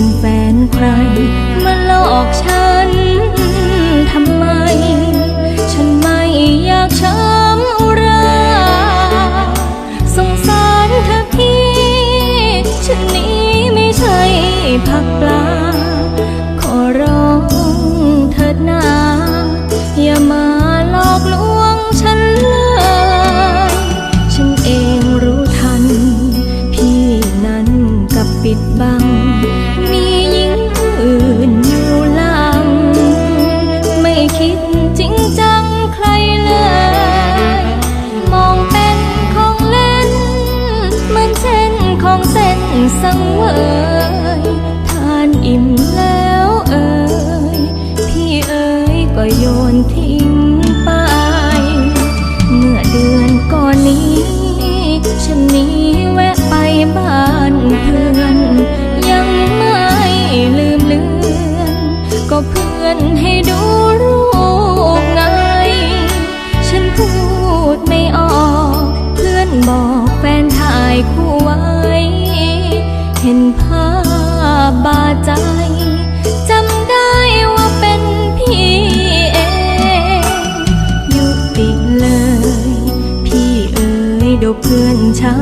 เป็นแฟนใคร มาหลอกฉันทำไม ฉันไม่อยากช้ำอุราสงสารเธอพีฉันนี้ไม่ใช่ผักปลา สังเวยทานอิ่ม ดบเพื่อนช้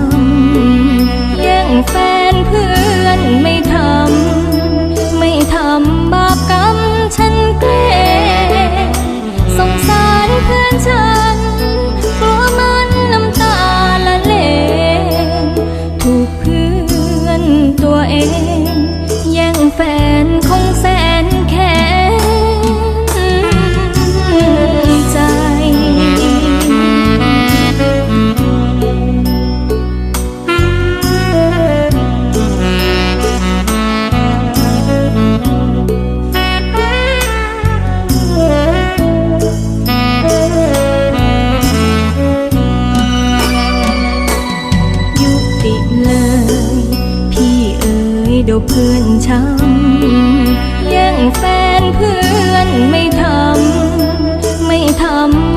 ำแย่งแฟนเพื่อนไม่ทำ วเพื่อนช้ำยังแฟนเพื่อนไม่ทำไม่ทำ